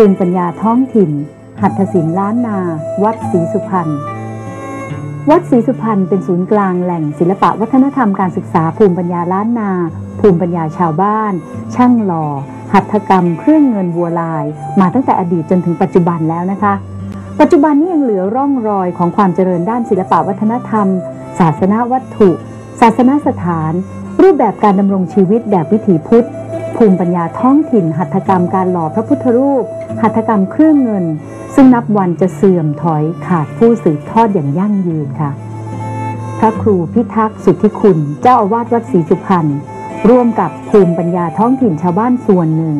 ภูมิปัญญาท้องถิ่น หัตถศิลป์ล้านนา วัดศรีสุพรรณ วัดศรีสุพรรณเป็นศูนย์กลางแหล่งศิลปะวัฒนธรรมการศึกษาภูมิปัญญาล้านนา ภูมิปัญญาชาวบ้าน ช่างหล่อ หัตถกรรม เครื่องเงินวัวลาย มาตั้งแต่อดีตจนถึงปัจจุบันแล้วนะคะ ปัจจุบันนี้ยังเหลือร่องรอยของความเจริญด้านศิลปะวัฒนธรรม ศาสนาวัตถุ ศาสนสถาน รูปแบบการดำรงชีวิตแบบวิถีพุทธ ภูมิปัญญาท้องถิ่น หัตถกรรมการหล่อพระพุทธรูป หัตถกรรมเครื่องเงิน ซึ่งนับวันจะเสื่อมถอยขาดผู้สืบทอดอย่างยั่งยืนค่ะ พระครูพิทักษ์สุทธิคุณ เจ้าอาวาสวัดศรีสุพรรณร่วมกับภูมิปัญญาท้องถิ่นชาวบ้านส่วนหนึ่ง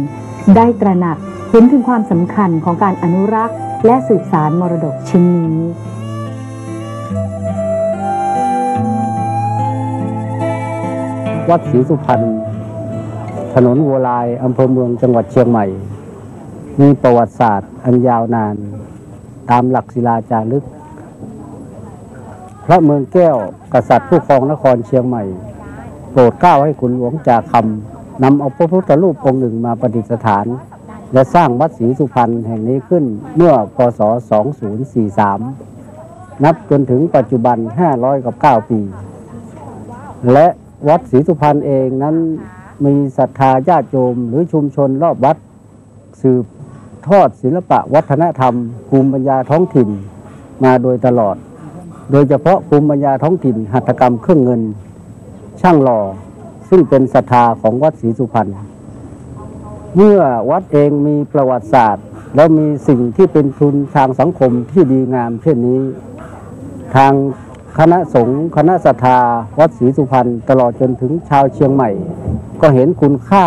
ได้ตระหนักเห็นถึงความสำคัญของการอนุรักษ์ และสืบสารมรดกชิ้นนี้วัดศรีสุพรรณ ถนนวัวลายอำเภอเมืองจังหวัดเชียงใหม่ มีประวัติศาสตร์อันยาวนาน ตามหลักศิลาจารึก พระเมืองแก้วกษัตริย์ผู้ครองนครเชียงใหม่ โปรดเกล้าให้ขุนหลวงจาคำนำเอาพระพุทธรูปองค์หนึ่งมาประดิษฐาน และสร้างวัดศรีสุพรรณแห่งนี้ขึ้นเมื่อพศ 2043 นับจนถึงปัจจุบัน 509 ปี และวัดศรีสุพรรณเองนั้น มีศรัทธาญาติโยมหรือชุมชนรอบวัด สืบทอดศิลปะวัฒนธรรมภูมิปัญญาท้องถิ่นมาโดยตลอด โดยเฉพาะภูมิปัญญาท้องถิ่นหัตถกรรมเครื่องเงิน ช่างหล่อซึ่งเป็นศรัทธาของวัดศรีสุพรรณเมื่อวัดเองมีประวัติศาสตร์ และมีสิ่งที่เป็นทุนทางสังคมที่ดีงามเช่นนี้ ทาง คณะสงฆ์คณะศรัทธาวัดศรีสุพรรณตลอดจนถึงชาวเชียงใหม่ ก็เห็นคุณค่า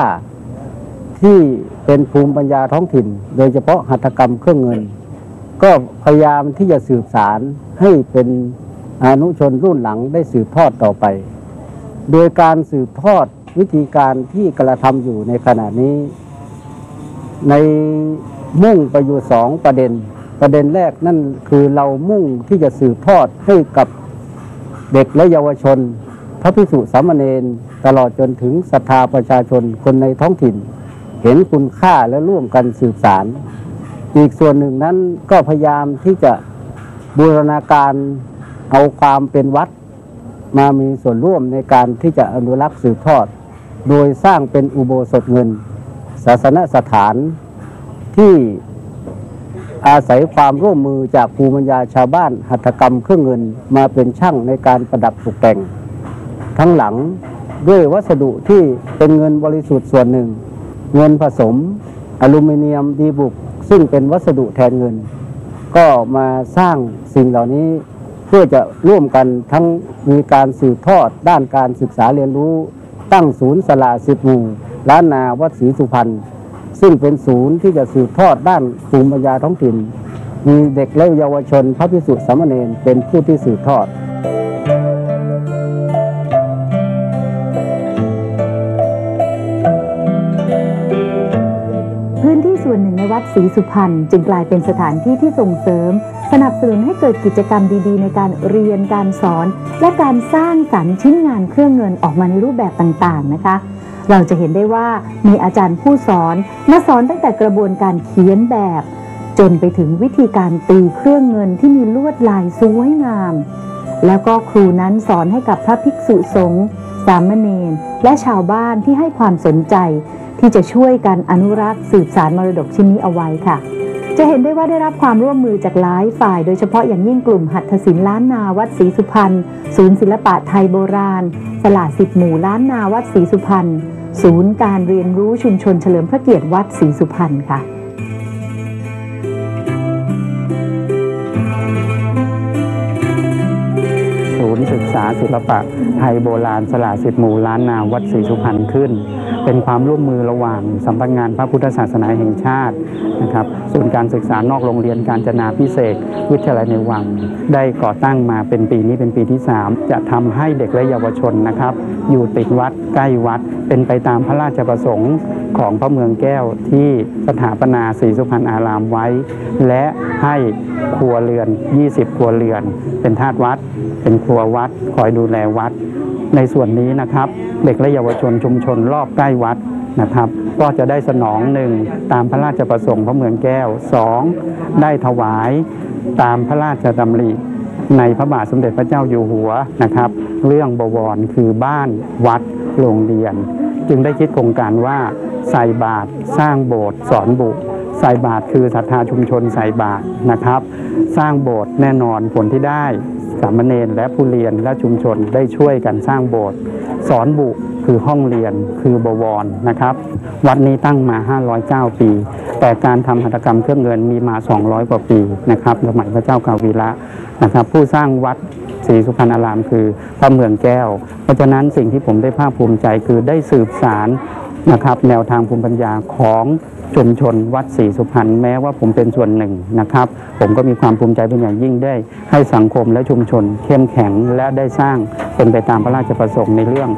ที่เป็นภูมิปัญญาท้องถิ่น โดยเฉพาะหัตถกรรมเครื่องเงิน ก็พยายามที่จะสืบสารให้เป็นอนุชนรุ่นหลังได้สืบทอดต่อไป โดยการสืบทอดวิธีการที่กระทำอยู่ในขณะนี้ ในมุ่งไปอยู่สองประเด็น ประเด็นแรกนั่นคือเรามุ่งที่จะสืบทอดให้กับ เด็กและเยาวชน พระภิกษุสามเณรตลอดจนถึงศรัทธาประชาชนคนในท้องถิ่น เห็นคุณค่าและร่วมกันสืบสารอีกส่วนหนึ่งนั้นก็พยายามที่จะบูรณาการเอาความเป็นวัด มามีส่วนร่วมในการที่จะอนุรักษ์สืบทอด โดยสร้างเป็นอุโบสถเงิน ศาสนสถานที่ อาศัยความร่วมมือจากภูมิปัญญาชาวบ้าน หัตถกรรมเครื่องเงินมาเป็นช่างในการประดับตกแต่ง ทั้งหลังด้วยวัสดุที่เป็นเงินบริสุทธิ์ส่วนหนึ่ง เงินผสม อลูมิเนียมดีบุก ซึ่งเป็นวัสดุแทนเงิน ก็มาสร้างสิ่งเหล่านี้เพื่อจะร่วมกันทั้งมีการสืบทอดด้านการศึกษาเรียนรู้ ตั้งศูนย์สลาสิบหมู่ล้านนาวัดศรีสุพรรณ ซึ่งเป็นศูนย์ที่จะสืบทอดด้านภูมิปัญญาท้องถิ่น มีเด็กและเยาวชนพระพิสุทธิ์สามเณรเป็นผู้ที่สืบทอดพื้นที่ส่วนหนึ่งในวัดศรีสุพรรณจึงกลายเป็นสถานที่ที่ส่งเสริม สนับสนุนให้เกิดกิจกรรมดีๆ ในการเรียนการสอน และการสร้างสรรค์ชิ้นงานเครื่องเงินออกมาในรูปแบบต่างๆนะคะ เราจะเห็นได้ว่ามีอาจารย์ผู้สอนมาสอนตั้งแต่กระบวนการเขียนแบบ จนไปถึงวิธีการตีเครื่องเงินที่มีลวดลายสวยงาม แล้วก็ครูนั้นสอนให้กับพระภิกษุสงฆ์สามเณรและชาวบ้านที่ให้ความสนใจ ที่จะช่วยกันอนุรักษ์สืบสารมรดกชิ้นนี้เอาไว้ค่ะ จะเห็นได้ว่าได้รับความร่วมมือจากหลายฝ่าย โดยเฉพาะอย่างยิ่งกลุ่มหัตถศิลป์ล้านนาวัดศรีสุพรรณศูนย์ศิลปะไทยโบราณสลาดสิบหมู่ล้านนาวัดศรีสุพรรณ ศูนย์การเรียนรู้ชุมชนเฉลิมพระเกียรติวัดศรีสุพรรณค่ะ ศิลปะไทยโบราณสลาสิบหมู่ล้านนาวัดศรีสุพรรณขึ้น เป็นความร่วมมือระหว่างสำนักงานพระพุทธศาสนาแห่งชาตินะครับศูนย์การศึกษานอกโรงเรียนการจนาพิเศษ วิทยาลัยในวัง ได้ก่อตั้งมาเป็นปีนี้เป็นปีที่ 3 จะทำให้เด็กและเยาวชนนะครับอยู่ติดวัดใกล้วัด เป็นไปตามพระราชประสงค์ของพระเมืองแก้วที่สถาปนาศรีสุพรรณอารามไว้ และให้ครัวเรือน 20 ครัวเรือน เป็นทาสวัด เป็นครัววัดคอยดูแลวัด ในส่วนนี้นะครับ เด็กและเยาวชนชุมชนรอบใกล้วัดนะครับ ก็จะได้สนองหนึ่งตามพระราชประสงค์พระเมืองแก้วสองได้ถวายตามพระราชดำริในพระบาทสมเด็จพระเจ้าอยู่หัวนะครับ เรื่องบวรคือบ้านวัดโรงเรียน จึงได้คิดโครงการว่าใส่บาตรสร้างโบสถ์สอนบุใส่บาตรคือศรัทธาชุมชนใส่บาตรนะครับ สร้างโบสถ์แน่นอนผลที่ได้ สามเณรและผู้เรียนและชุมชนได้ช่วยกันสร้างโบสถ์สอนบุคือห้องเรียนคือบวรนะครับ วัดนี้ตั้งมา 509 ปี แต่การทำหัตถกรรมเครื่องเงินมีมา 200 กว่าปีนะครับสมัยพระเจ้ากาวีระนะครับ ผู้สร้างวัดศรีสุพรรณารามคือพระเมืองแก้ว เพราะฉะนั้นสิ่งที่ผมได้ภาคภูมิใจคือได้สืบสาร นะครับ แนวทางภูมิปัญญาของชุมชนวัดศรีสุพรรณแม้ว่าผมเป็นส่วนหนึ่งนะครับ ผมก็มีความภูมิใจเป็นอย่างยิ่งได้ ให้สังคมและชุมชน เข้มแข็งและได้สร้างเป็นไปตามพระราชประสงค์ในเรื่อง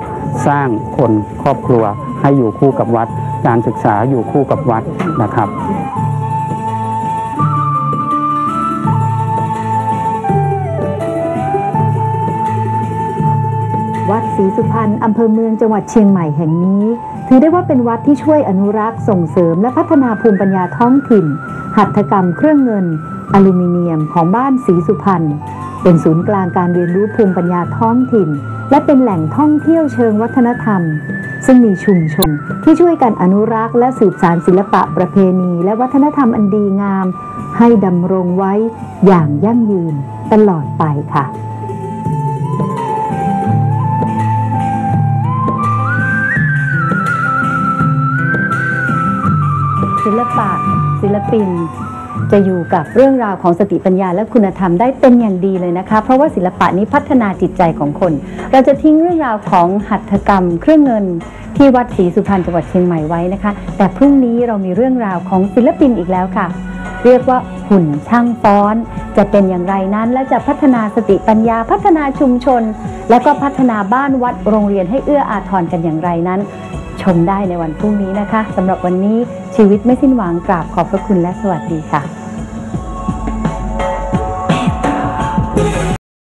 สร้างคนครอบครัวให้อยู่คู่กับวัด การศึกษาอยู่คู่กับวัดนะครับ วัดศรีสุพรรณอำเภอเมืองจังหวัดเชียงใหม่แห่งนี้ ถือได้ว่าเป็นวัดที่ช่วยอนุรักษ์ส่งเสริมและพัฒนาภูมิปัญญาท้องถิ่น หัตถกรรมเครื่องเงิน อลูมิเนียมของบ้านศรีสุพรรณเป็นศูนย์กลางการเรียนรู้ภูมิปัญญาท้องถิ่น และเป็นแหล่งท่องเที่ยวเชิงวัฒนธรรม ซึ่งมีชุมชนที่ช่วยกันอนุรักษ์และสืบสานศิลปะประเพณี และวัฒนธรรมอันดีงาม ให้ดำรงไว้อย่างยั่งยืนตลอดไปค่ะ ศิลปะ ศิลปิน จะอยู่กับเรื่องราวของสติปัญญาและคุณธรรมได้เป็นอย่างดีเลยนะคะ เพราะว่าศิลปะนี้พัฒนาจิตใจของคน เราจะทิ้งเรื่องราวของหัตถกรรม เครื่องเงินที่วัดศรีสุพรรณจังหวัดเชียงใหม่ไว้นะคะ แต่พรุ่งนี้เรามีเรื่องราวของศิลปินอีกแล้วค่ะ เรียกว่าหุ่นช่างฟ้อน จะเป็นอย่างไรนั้น และจะพัฒนาสติปัญญาพัฒนาชุมชน และก็พัฒนาบ้านวัดโรงเรียนให้เอื้ออาทรกันอย่างไรนั้น ชมได้ในวันพรุ่งนี้นะคะสำหรับวันนี้ชีวิตไม่สิ้นหวังกราบขอบพระคุณและสวัสดีค่ะ